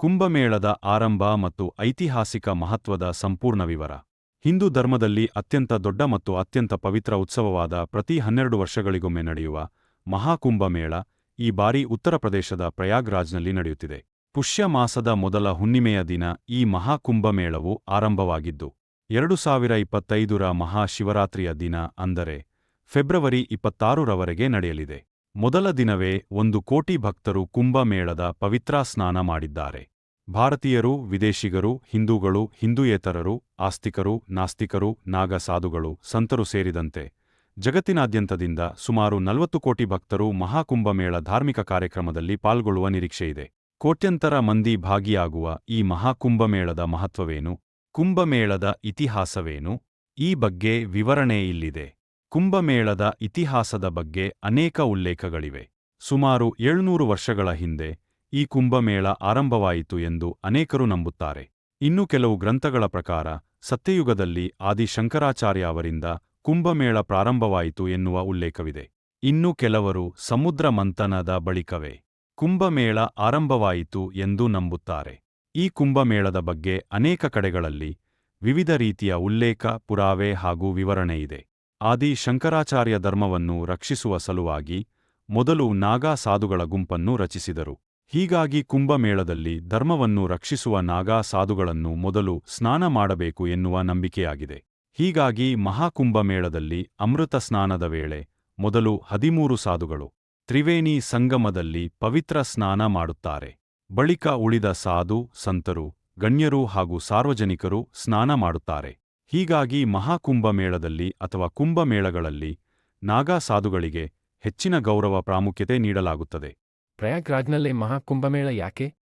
ಕುಂಭಮೇಳದ ಆರಂಭ ಮತ್ತು ಐತಿಹಾಸಿಕ ಮಹತ್ವದ ಸಂಪೂರ್ಣ ವಿವರ. ಹಿಂದೂ ಧರ್ಮದಲ್ಲಿ ಅತ್ಯಂತ ದೊಡ್ಡ ಮತ್ತು ಅತ್ಯಂತ ಪವಿತ್ರ ಉತ್ಸವವಾದ ಪ್ರತಿ ಹನ್ನೆರಡು ವರ್ಷಗಳಿಗೊಮ್ಮೆ ನಡೆಯುವ ಮಹಾಕುಂಭಮೇಳ ಈ ಬಾರಿ ಉತ್ತರ ಪ್ರದೇಶದ ಪ್ರಯಾಗ್ರಾಜ್ನಲ್ಲಿ ನಡೆಯುತ್ತಿದೆ. ಪುಷ್ಯ ಮಾಸದ ಮೊದಲ ಹುಣ್ಣಿಮೆಯ ದಿನ ಈ ಮಹಾಕುಂಭಮೇಳವು ಆರಂಭವಾಗಿದ್ದು, ಎರಡು ಸಾವಿರ ಇಪ್ಪತ್ತೈದರ ಮಹಾಶಿವರಾತ್ರಿಯ ದಿನ ಅಂದರೆ ಫೆಬ್ರವರಿ ಇಪ್ಪತ್ತಾರರವರೆಗೆ ನಡೆಯಲಿದೆ. ಮೊದಲ ದಿನವೇ ಒಂದು ಕೋಟಿ ಭಕ್ತರು ಕುಂಭಮೇಳದ ಪವಿತ್ರ ಸ್ನಾನ ಮಾಡಿದ್ದಾರೆ. ಭಾರತೀಯರು, ವಿದೇಶಿಗರು, ಹಿಂದೂಗಳು, ಹಿಂದೂಯೇತರರು, ಆಸ್ತಿಕರು, ನಾಸ್ತಿಕರು, ನಾಗಸಾಧುಗಳು, ಸಂತರು ಸೇರಿದಂತೆ ಜಗತ್ತಿನಾದ್ಯಂತದಿಂದ ಸುಮಾರು ನಲವತ್ತು ಕೋಟಿ ಭಕ್ತರು ಮಹಾಕುಂಭಮೇಳ ಧಾರ್ಮಿಕ ಕಾರ್ಯಕ್ರಮದಲ್ಲಿ ಪಾಲ್ಗೊಳ್ಳುವ ನಿರೀಕ್ಷೆಯಿದೆ ಕೋಟ್ಯಂತರ ಮಂದಿ ಭಾಗಿಯಾಗುವ ಈ ಮಹಾಕುಂಭಮೇಳದ ಮಹತ್ವವೇನು? ಕುಂಭಮೇಳದ ಇತಿಹಾಸವೇನು? ಈ ಬಗ್ಗೆ ವಿವರಣೆ ಇಲ್ಲಿದೆ. ಕುಂಭಮೇಳದ ಇತಿಹಾಸದ ಬಗ್ಗೆ ಅನೇಕ ಉಲ್ಲೇಖಗಳಿವೆ. ಸುಮಾರು ಏಳ್ನೂರು ವರ್ಷಗಳ ಹಿಂದೆ ಈ ಕುಂಭಮೇಳ ಆರಂಭವಾಯಿತು ಎಂದು ಅನೇಕರು ನಂಬುತ್ತಾರೆ. ಇನ್ನು ಕೆಲವು ಗ್ರಂಥಗಳ ಪ್ರಕಾರ, ಸತ್ಯಯುಗದಲ್ಲಿ ಆದಿ ಶಂಕರಾಚಾರ್ಯ ಅವರಿಂದ ಕುಂಭಮೇಳ ಪ್ರಾರಂಭವಾಯಿತು ಎನ್ನುವ ಉಲ್ಲೇಖವಿದೆ. ಇನ್ನು ಕೆಲವರು ಸಮುದ್ರ ಮಂಥನದ ಬಳಿಕವೇ ಕುಂಭಮೇಳ ಆರಂಭವಾಯಿತು ಎಂದು ನಂಬುತ್ತಾರೆ. ಈ ಕುಂಭಮೇಳದ ಬಗ್ಗೆ ಅನೇಕ ಕಡೆಗಳಲ್ಲಿ ವಿವಿಧ ರೀತಿಯ ಉಲ್ಲೇಖ, ಪುರಾವೆ ಹಾಗೂ ವಿವರಣೆಯಿದೆ ಆದಿ ಶಂಕರಾಚಾರ್ಯ ಧರ್ಮವನ್ನು ರಕ್ಷಿಸುವ ಸಲುವಾಗಿ ಮೊದಲು ನಾಗಾ ಸಾಧುಗಳ ಗುಂಪನ್ನು ರಚಿಸಿದರು. ಹೀಗಾಗಿ ಕುಂಭಮೇಳದಲ್ಲಿ ಧರ್ಮವನ್ನು ರಕ್ಷಿಸುವ ನಾಗಾ ಸಾಧುಗಳನ್ನು ಮೊದಲು ಸ್ನಾನ ಮಾಡಬೇಕು ಎನ್ನುವ ನಂಬಿಕೆಯಾಗಿದೆ. ಹೀಗಾಗಿ ಮಹಾಕುಂಭಮೇಳದಲ್ಲಿ ಅಮೃತ ಸ್ನಾನದ ವೇಳೆ ಮೊದಲು ಹದಿಮೂರು ಸಾಧುಗಳು ತ್ರಿವೇಣಿ ಸಂಗಮದಲ್ಲಿ ಪವಿತ್ರ ಸ್ನಾನ ಮಾಡುತ್ತಾರೆ. ಬಳಿಕ ಉಳಿದ ಸಾಧು, ಸಂತರು, ಗಣ್ಯರು ಹಾಗೂ ಸಾರ್ವಜನಿಕರು ಸ್ನಾನ ಮಾಡುತ್ತಾರೆ. ಹೀಗಾಗಿ ಮಹಾಕುಂಭಮೇಳದಲ್ಲಿ ಅಥವಾ ಕುಂಭಮೇಳಗಳಲ್ಲಿ ನಾಗಾ ಸಾಧುಗಳಿಗೆ ಹೆಚ್ಚಿನ ಗೌರವ ಪ್ರಾಮುಖ್ಯತೆ ನೀಡಲಾಗುತ್ತದೆ. ಪ್ರಯಾಗ್ರಾಜ್ನಲ್ಲೇ ಮಹಾಕುಂಭಮೇಳ ಯಾಕೆ?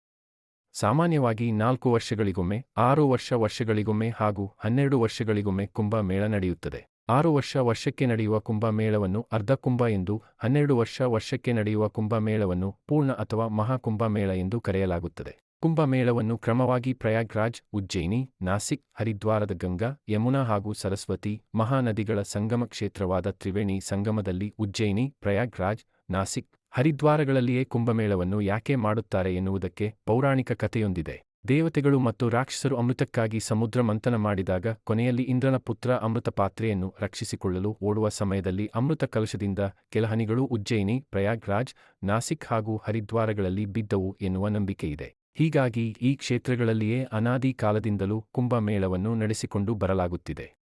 ಸಾಮಾನ್ಯವಾಗಿ ನಾಲ್ಕು ವರ್ಷಗಳಿಗೊಮ್ಮೆ, ಆರು ವರ್ಷ ವರ್ಷಗಳಿಗೊಮ್ಮೆ ಹಾಗೂ ಹನ್ನೆರಡು ವರ್ಷಗಳಿಗೊಮ್ಮೆ ಕುಂಭಮೇಳ ನಡೆಯುತ್ತದೆ. ಆರು ವರ್ಷ ವರ್ಷಕ್ಕೆ ನಡೆಯುವ ಕುಂಭಮೇಳವನ್ನು ಅರ್ಧಕುಂಭ ಎಂದು, ಹನ್ನೆರಡು ವರ್ಷ ವರ್ಷಕ್ಕೆ ನಡೆಯುವ ಕುಂಭಮೇಳವನ್ನು ಪೂರ್ಣ ಅಥವಾ ಮಹಾಕುಂಭಮೇಳ ಎಂದು ಕರೆಯಲಾಗುತ್ತದೆ. ಕುಂಭಮೇಳವನ್ನು ಕ್ರಮವಾಗಿ ಪ್ರಯಾಗ್ರಾಜ್, ಉಜ್ಜಯಿನಿ, ನಾಸಿಕ್, ಹರಿದ್ವಾರದ ಗಂಗಾ, ಯಮುನಾ ಹಾಗೂ ಸರಸ್ವತಿ ಮಹಾನದಿಗಳ ಸಂಗಮ ಕ್ಷೇತ್ರವಾದ ತ್ರಿವೇಣಿ ಸಂಗಮದಲ್ಲಿ ಉಜ್ಜಯಿನಿ, ಪ್ರಯಾಗ್ರಾಜ್, ನಾಸಿಕ್ ಹರಿದ್ವಾರಗಳಲ್ಲಿಯೇ ಕುಂಭಮೇಳವನ್ನು ಯಾಕೆ ಮಾಡುತ್ತಾರೆ ಎನ್ನುವುದಕ್ಕೆ ಪೌರಾಣಿಕ ಕಥೆಯೊಂದಿದೆ. ದೇವತೆಗಳು ಮತ್ತು ರಾಕ್ಷಸರು ಅಮೃತಕ್ಕಾಗಿ ಸಮುದ್ರ ಮಂಥನ ಮಾಡಿದಾಗ ಕೊನೆಯಲ್ಲಿ ಇಂದ್ರನ ಪುತ್ರ ಅಮೃತ ಪಾತ್ರೆಯನ್ನು ರಕ್ಷಿಸಿಕೊಳ್ಳಲು ಓಡುವ ಸಮಯದಲ್ಲಿ ಅಮೃತ ಕಲಶದಿಂದ ಕೆಲಹನಿಗಳು ಉಜ್ಜಯಿನಿ, ಪ್ರಯಾಗ್ರಾಜ್, ನಾಸಿಕ್ ಹಾಗೂ ಹರಿದ್ವಾರಗಳಲ್ಲಿ ಬಿದ್ದವು ಎನ್ನುವ ನಂಬಿಕೆಯಿದೆ. ಹೀಗಾಗಿ ಈ ಕ್ಷೇತ್ರಗಳಲ್ಲಿಯೇ ಅನಾದಿ ಕಾಲದಿಂದಲೂ ಕುಂಭಮೇಳವನ್ನು ನಡೆಸಿಕೊಂಡು ಬರಲಾಗುತ್ತಿದೆ.